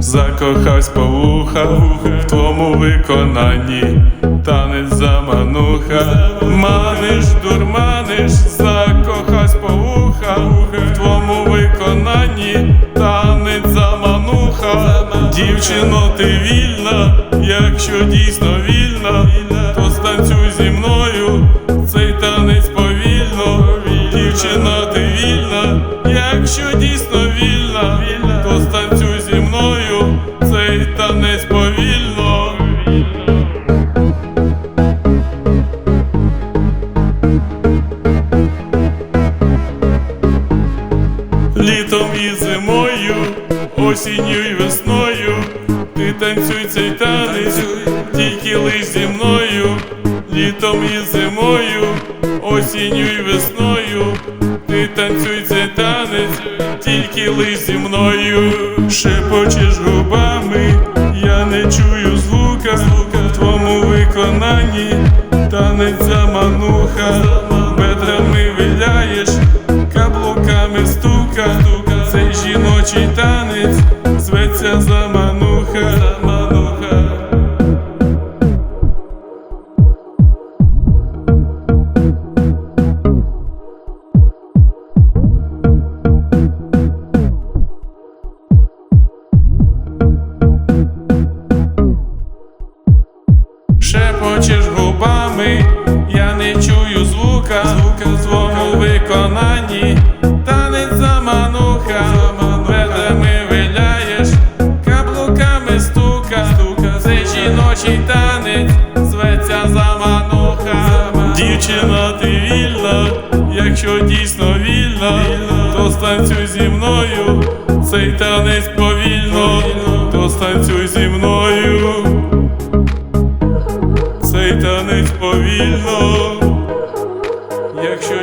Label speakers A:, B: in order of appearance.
A: закохавсь по вуха в твому виконанні, танець замануха, маниш, дурманиш, закохавсь по вуха в твому виконанні, танець замануха, дівчино, ти вільна, якщо дійсно вільна, то станцюй зі мною, якщо дійсно вільна, то станцюй зі мною, цей танець повільно. Літом і зимою, осінню і весною, ти танцюй цей танець, тільки лиш зі мною, літом і зимою, осінню і весною, танцюй цей танець, тільки лиш зі мною, шепочеш губами, я не чую звука, в твому виконанні, танець замануха, бедрами виляєш, Шепочеш губами, я не чую звука, звука в твому виконанні, танець замануха, ведами виляєш, каблуками стука, цей жіночий танець зветься замануха. Дівчина, ти вільна, якщо дійсно вільна, то станцюй зі мною, цей танець повільно, то станцюй зі мною. Танець повільно, якщо